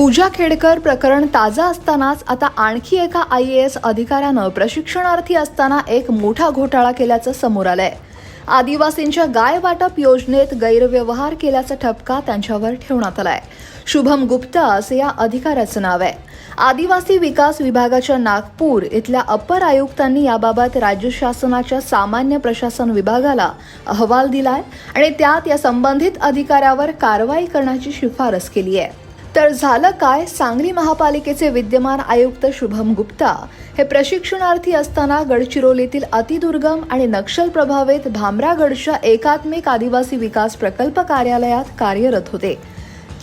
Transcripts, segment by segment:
पूजा खेडकर प्रकरण ताजं असतानाच आता आणखी एका आय ए एस अधिकाऱ्यानं प्रशिक्षणार्थी असताना एक मोठा घोटाळा केल्याचं समोर आलंय. आदिवासींच्या गाय वाटप योजनेत गैरव्यवहार केल्याचा ठपका त्यांच्यावर ठेवण्यात आलाय. शुभम गुप्ता असे या अधिकाऱ्याचं नाव आहे. आदिवासी विकास विभागाच्या नागपूर इथल्या अपर आयुक्तांनी याबाबत राज्य शासनाच्या सामान्य प्रशासन विभागाला अहवाल दिलाय आणि त्यात या संबंधित अधिकाऱ्यावर कारवाई करण्याची शिफारस केली आहे तर झालं काय? सांगली महापालिकेचे विद्यमान आयुक्त शुभम गुप्ता हे प्रशिक्षणार्थी असताना गडचिरोलीतील अतिदुर्गम आणि नक्षल प्रभावित भामरागडच्या एकात्मिक आदिवासी विकास प्रकल्प कार्यालयात कार्यरत होते.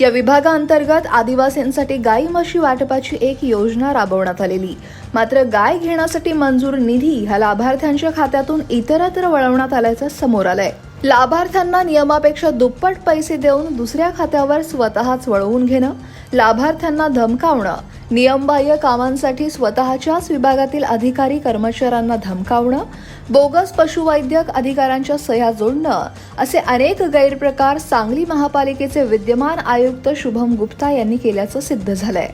या विभागाअंतर्गत आदिवासींसाठी गाई म्हशी वाटपाची एक योजना राबवण्यात आलेली. मात्र गाय घेण्यासाठी मंजूर निधी हा लाभार्थ्यांच्या खात्यातून इतरत्र वळवण्यात आल्याचं समोर आलंय. लाभार्थ्यांना नियमापेक्षा दुप्पट पैसे देऊन दुसऱ्या खात्यावर स्वतःच वळवून घेणं लाभार्थ्यांना धमकावणं नियमबाह्य कामांसाठी स्वतःच्याच विभागातील अधिकारी कर्मचाऱ्यांना धमकावणं बोगस पशुवैद्यक अधिकाऱ्यांच्या सह्या जोडणं असे अनेक गैरप्रकार सांगली महापालिकेचे विद्यमान आयुक्त शुभम गुप्ता यांनी केल्याचं सिद्ध झालंय.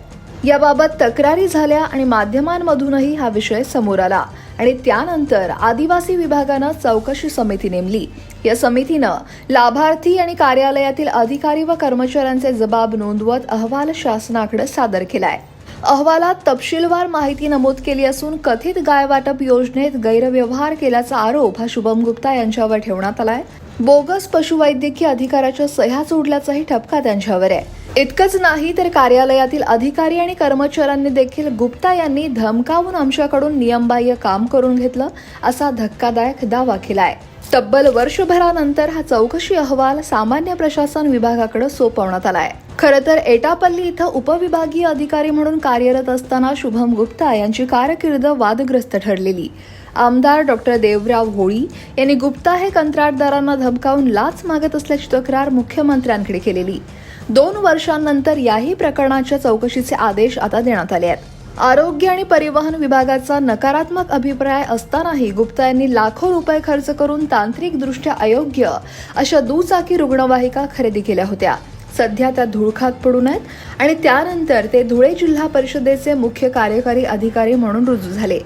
याबाबत तक्रारी झाल्या आणि माध्यमांमधूनही हा विषय समोर आला. आणि त्यानंतर आदिवासी विभागानं चौकशी समिती नेमली. या समितीनं लाभार्थी आणि कार्यालयातील अधिकारी व कर्मचाऱ्यांचे जबाब नोंदवत अहवाल शासनाकडे सादर केलाय. अहवालात तपशीलवार माहिती नमूद केली असून कथित गायवाटप योजनेत गैरव्यवहार केल्याचा आरोप हा शुभम गुप्ता यांच्यावर ठेवण्यात आलाय. बोगस पशुवैद्यकीय अधिकाऱ्याच्या सह्या सोडल्याचाही ठपका त्यांच्यावर आहे. इतकंच नाही तर कार्यालयातील अधिकारी आणि कर्मचाऱ्यांनी देखील गुप्ता यांनी धमकावून आमच्याकडून नियमबाह्य काम करून घेतलं असा धक्कादायक दावा केलाय. तब्बल वर्षभरानंतर हा चौकशी अहवाल सामान्य प्रशासन विभागाकडे सोपवण्यात आलाय. खरं तर एटापल्ली इथं उपविभागीय अधिकारी म्हणून कार्यरत असताना शुभम गुप्ता यांची कारकीर्द वादग्रस्त ठरलेली. आमदार डॉक्टर देवराव होळी यांनी गुप्ता हे कंत्राटदारांना धमकावून लाच मागत असल्याची तक्रार मुख्यमंत्र्यांकडे केलेली. दोन वर्षांनंतर याही प्रकरणाच्या चौकशीचे आदेश आता देण्यात आले आहेत. आरोग्य आणि परिवहन विभागाचा नकारात्मक अभिप्राय असतानाही गुप्ता यांनी लाखो रुपये खर्च करून तांत्रिकदृष्ट्या अयोग्य अशा दुचाकी रुग्णवाहिका खरेदी केल्या होत्या. सध्या त्या धुळखात पडून आहेत आणि त्यानंतर ते धुळे जिल्हा परिषदेचे मुख्य कार्यकारी अधिकारी म्हणून रुजू झाले.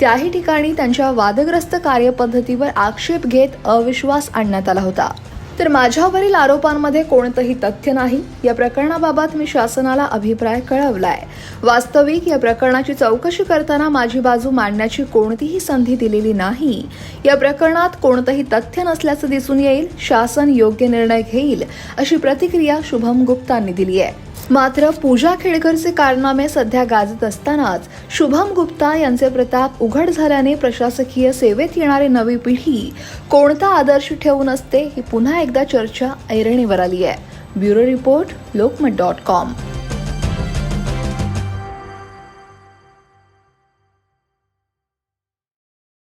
त्याही ठिकाणी त्यांच्या वादग्रस्त कार्यपद्धतीवर आक्षेप घेत अविश्वास आणण्यात आला होता. तर माझ्यावरील आरोपांमध्ये कोणतंही तथ्य नाही. या प्रकरणाबाबत मी शासनाला अभिप्राय कळवलाय. वास्तविक या प्रकरणाची चौकशी करताना माझी बाजू मांडण्याची कोणतीही संधी दिलेली नाही. या प्रकरणात कोणतंही तथ्य नसल्याचं दिसून येईल. शासन योग्य निर्णय घेईल अशी प्रतिक्रिया शुभम गुप्तांनी दिली आहे. मात्र पूजा खेडकरचे कारनामे सध्या गाजत असतानाच शुभम गुप्ता यांचे प्रताप उघड झाल्याने प्रशासकीय सेवेत येणारी नवी पिढी कोणता आदर्श ठेवून असते ही पुन्हा एकदा चर्चा ऐरणीवर आली आहे. Bureau report Lokmat dot com.